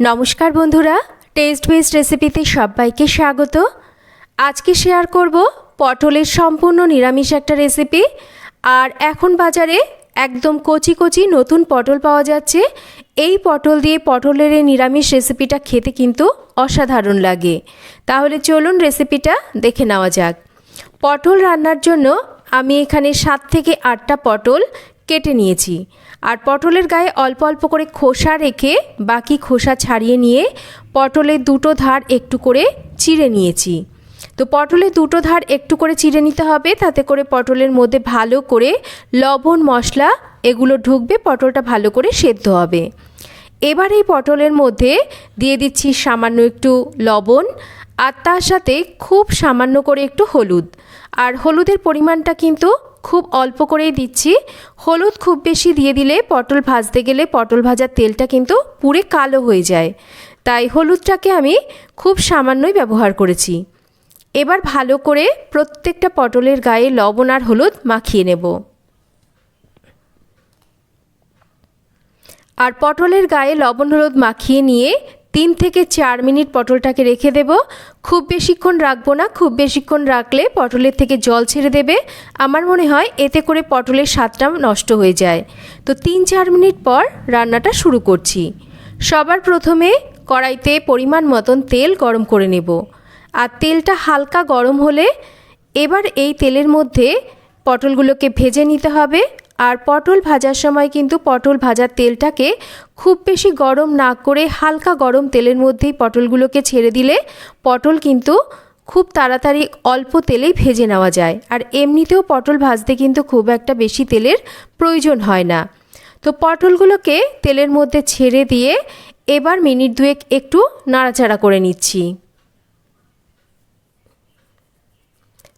নমস্কার বন্ধুরা test best রেসিপিতে সবাইকে স্বাগত। আজকে শেয়ার করব পটলের সম্পূর্ণ নিরামিষ একটা রেসিপি আর এখন বাজারে একদম কচি কচি নতুন পটল পাওয়া যাচ্ছে। এই পটল দিয়ে পটলের এই নিরামিষ রেসিপিটা খেতে কিন্তু অসাধারণ লাগে। তাহলে চলুন রেসিপিটা দেখে নেওয়া যাক। পটল রান্নার জন্য আমি এখানে সাত থেকে আটটা পটল কেটে নিয়েছি। আর পটলের গায়ে অল্প অল্প করে খোসা রেখে বাকি খোসা ছাড়িয়ে নিয়ে পটলের দুটো ধার একটু করে চিড়ে নিয়েছি। তো পটলের দুটো ধার একটু করে চিড়ে নিতে হবে, তাতে করে পটলের মধ্যে ভালো করে লবণ, মশলা এগুলো ঢুকবে, পটলটা ভালো করে সেদ্ধ হবে। এবার এই পটলের মধ্যে দিয়ে দিচ্ছি সামান্য একটু লবণ আর তার সাথে খুব সামান্য করে একটু হলুদ। আর হলুদের পরিমাণটা কিন্তু খুব অল্প করেই দিচ্ছি। হলুদ খুব বেশি দিয়ে দিলে পটল ভাজতে গেলে পটল ভাজার তেলটা কিন্তু পুরে কালো হয়ে যায়। তাই হলুদটাকে আমি খুব সামান্যই ব্যবহার করেছি। এবার ভালো করে প্রত্যেকটা পটলের গায়ে লবণ আর হলুদ মাখিয়ে নেব। আর পটলের গায়ে লবণ হলুদ মাখিয়ে নিয়ে তিন থেকে চার মিনিট পটলটাকে রেখে দেব। খুব বেশিক্ষণ রাখব না, খুব বেশিক্ষণ রাখলে পটলের থেকে জল ছেড়ে দেবে। আমার মনে হয় এতে করে পটলের স্বাদটা নষ্ট হয়ে যায়। তো তিন চার মিনিট পর রান্নাটা শুরু করছি। সবার প্রথমে কড়াইতে পরিমাণ মতন তেল গরম করে নেব। আর তেলটা হালকা গরম হলে এবার এই তেলের মধ্যে পটলগুলোকে ভেজে নিতে হবে। আর পটল ভাজার সময় কিন্তু পটল ভাজার তেলটাকে খুব বেশি গরম না করে হালকা গরম তেলের মধ্যেই পটলগুলোকে ছেড়ে দিলে পটল কিন্তু খুব তাড়াতাড়ি অল্প তেলেই ভেজে নেওয়া যায়। আর এমনিতেও পটল ভাজতে কিন্তু খুব একটা বেশি তেলের প্রয়োজন হয় না। তো পটলগুলোকে তেলের মধ্যে ছেড়ে দিয়ে এবার মিনিট দুয়েক একটু নাড়াচাড়া করে নিচ্ছি।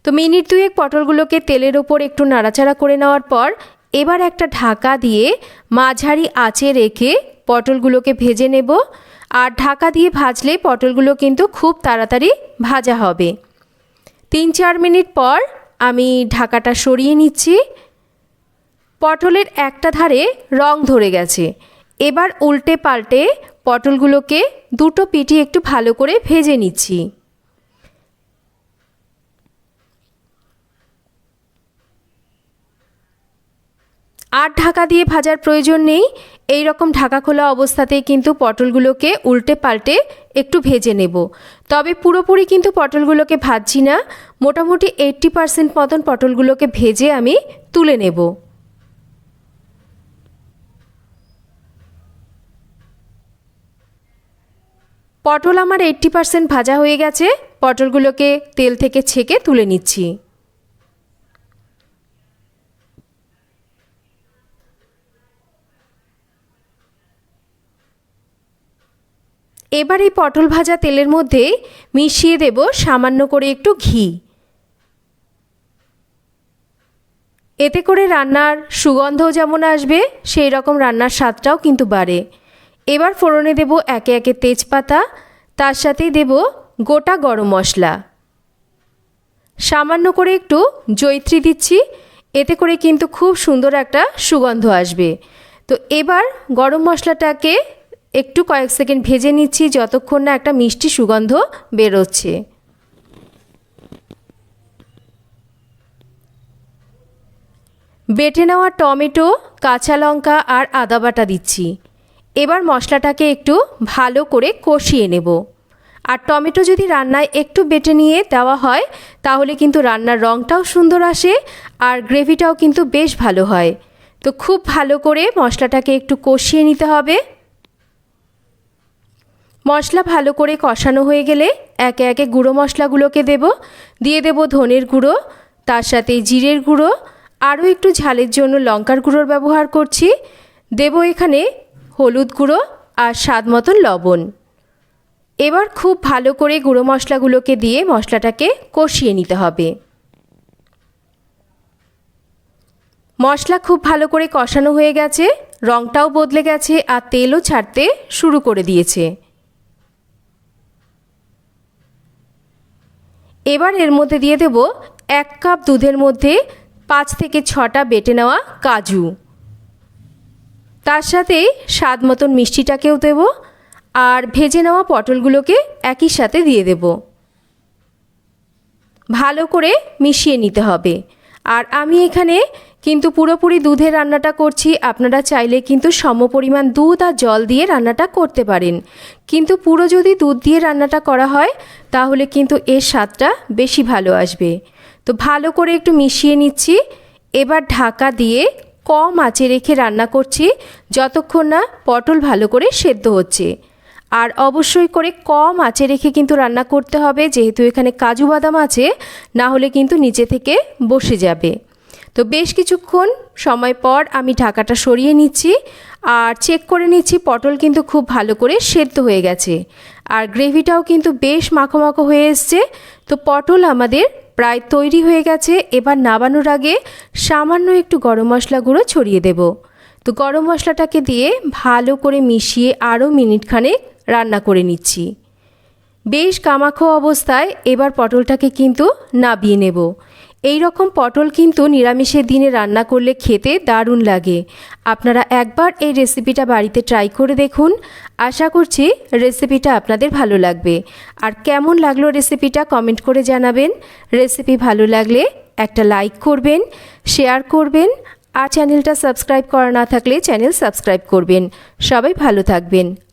তো মিনিট দুয়েক পটলগুলোকে তেলের ওপর একটু নাড়াচাড়া করে নেওয়ার পর এবার একটা ঢাকা দিয়ে মাঝারি আঁচে রেখে পটলগুলোকে ভেজে নেব। আর ঢাকা দিয়ে ভাজলে পটলগুলো কিন্তু খুব তাড়াতাড়ি ভাজা হবে। তিন চার মিনিট পর আমি ঢাকাটা সরিয়ে নিচ্ছি। পটলের একটা ধারে রং ধরে গেছে। এবার উল্টে পাল্টে পটলগুলোকে দুটো পিটি একটু ভালো করে ভেজে নিচ্ছি। আর ঢাকা দিয়ে ভাজার প্রয়োজন নেই। এই রকম ঢাকা খোলা অবস্থাতেই কিন্তু পটলগুলোকে উল্টে পাল্টে একটু ভেজে নেব। তবে পুরোপুরি কিন্তু পটলগুলোকে ভাজছি না। মোটামুটি এইট্টি পারসেন্ট মতন পটলগুলোকে ভেজে আমি তুলে নেব। পটল আমার এইট্টি পারসেন্ট ভাজা হয়ে গেছে। পটলগুলোকে তেল থেকে ছেঁকে তুলে নিচ্ছি। এবার এই পটল ভাজা তেলের মধ্যে মিশিয়ে দেব সামান্য করে একটু ঘি। এতে করে রান্নার সুগন্ধও যেমন আসবে, সেই রকম রান্নার স্বাদটাও কিন্তু বাড়ে। এবার ফোড়নে দেব একে একে তেজপাতা, তার সাথেই দেব গোটা গরম মশলা। সামান্য করে একটু জৈত্রী দিচ্ছি, এতে করে কিন্তু খুব সুন্দর একটা সুগন্ধ আসবে। তো এবার গরম মশলাটাকে একটু কয়েক সেকেন্ড ভেজে নিচ্ছি, যতক্ষণ না একটা মিষ্টি সুগন্ধ বেরোচ্ছে। বেটে নেওয়া টমেটো, কাঁচা লঙ্কা আর আদা বাটা দিচ্ছি। এবার মশলাটাকে একটু ভালো করে কষিয়ে নেব। আর টমেটো যদি রান্নায় একটু বেটে নিয়ে দেওয়া হয়, তাহলে কিন্তু রান্নার রঙটাও সুন্দর আসে আর গ্রেভিটাও কিন্তু বেশ ভালো হয়। তো খুব ভালো করে মশলাটাকে একটু কষিয়ে নিতে হবে। মশলা ভালো করে কষানো হয়ে গেলে একে একে গুঁড়ো মশলাগুলোকে দেব। দিয়ে দেব ধনের গুঁড়ো, তার সাথে জিরের গুঁড়ো, আরও একটু ঝালের জন্য লঙ্কার গুঁড়োর ব্যবহার করছি। দেব এখানে হলুদ গুঁড়ো আর স্বাদ মতন লবণ। এবার খুব ভালো করে গুঁড়ো মশলাগুলোকে দিয়ে মশলাটাকে কষিয়ে নিতে হবে। মশলা খুব ভালো করে কষানো হয়ে গেছে রঙটাও বদলে গেছে আর তেলও ছাড়তে শুরু করে দিয়েছে। এবার এর মধ্যে দিয়ে দেব এক কাপ দুধের মধ্যে পাঁচ থেকে ছটা বেটে নেওয়া কাজু। তার সাথে স্বাদ মতন মিষ্টিটাকেও দেব আর ভেজে নেওয়া পটলগুলোকে একই সাথে দিয়ে দেব। ভালো করে মিশিয়ে নিতে হবে। আর আমি এখানে কিন্তু পুরোপুরি দুধের রান্নাটা করছি। আপনারা চাইলে কিন্তু সমপরিমাণ দুধ আর জল দিয়ে রান্নাটা করতে পারেন। কিন্তু পুরো যদি দুধ দিয়ে রান্নাটা করা হয়, তাহলে কিন্তু এর স্বাদটা বেশি ভালো আসবে। তো ভালো করে একটু মিশিয়ে নিচ্ছি। এবার ঢাকা দিয়ে কম আঁচে রেখে রান্না করছি, যতক্ষণ না পটল ভালো করে সেদ্ধ হচ্ছে। আর অবশ্যই করে কম আঁচে রেখে কিন্তু রান্না করতে হবে। যেহেতু এখানে কাজু বাদাম আছে, না হলে কিন্তু নিচে থেকে বসে যাবে। তো বেশ কিছুক্ষণ সময় পর আমি ঢাকাটা সরিয়ে নিচ্ছি আর চেক করে নিচ্ছি পটল কিন্তু খুব ভালো করে সেদ্ধ হয়ে গেছে। আর গ্রেভিটাও কিন্তু বেশ মাখো মাখো হয়ে এসছে। তো পটল আমাদের প্রায় তৈরি হয়ে গেছে। এবার নাবানোর আগে সামান্য একটু গরম মশলা গুঁড়ো ছড়িয়ে দেব। তো গরম মশলাটাকে দিয়ে ভালো করে মিশিয়ে আরও মিনিটখানেক রান্না করে নিচ্ছি। বেশ কামাখো অবস্থায় এবার পটলটাকে কিন্তু নাবিয়ে নেব। এই রকম পটল কিন্তু নিরামিষের দিনে রান্না করলে খেতে দারুণ লাগে। আপনারা একবার এই রেসিপিটা বাড়িতে ট্রাই করে দেখুন। আশা করছি রেসিপিটা আপনাদের ভালো লাগবে। আর কেমন লাগল রেসিপিটা কমেন্ট করে জানাবেন। রেসিপি ভালো লাগলে একটা লাইক করবেন, শেয়ার করবেন, আর চ্যানেলটা সাবস্ক্রাইব করা না থাকলে চ্যানেল সাবস্ক্রাইব করবেন। সবাই ভালো থাকবেন।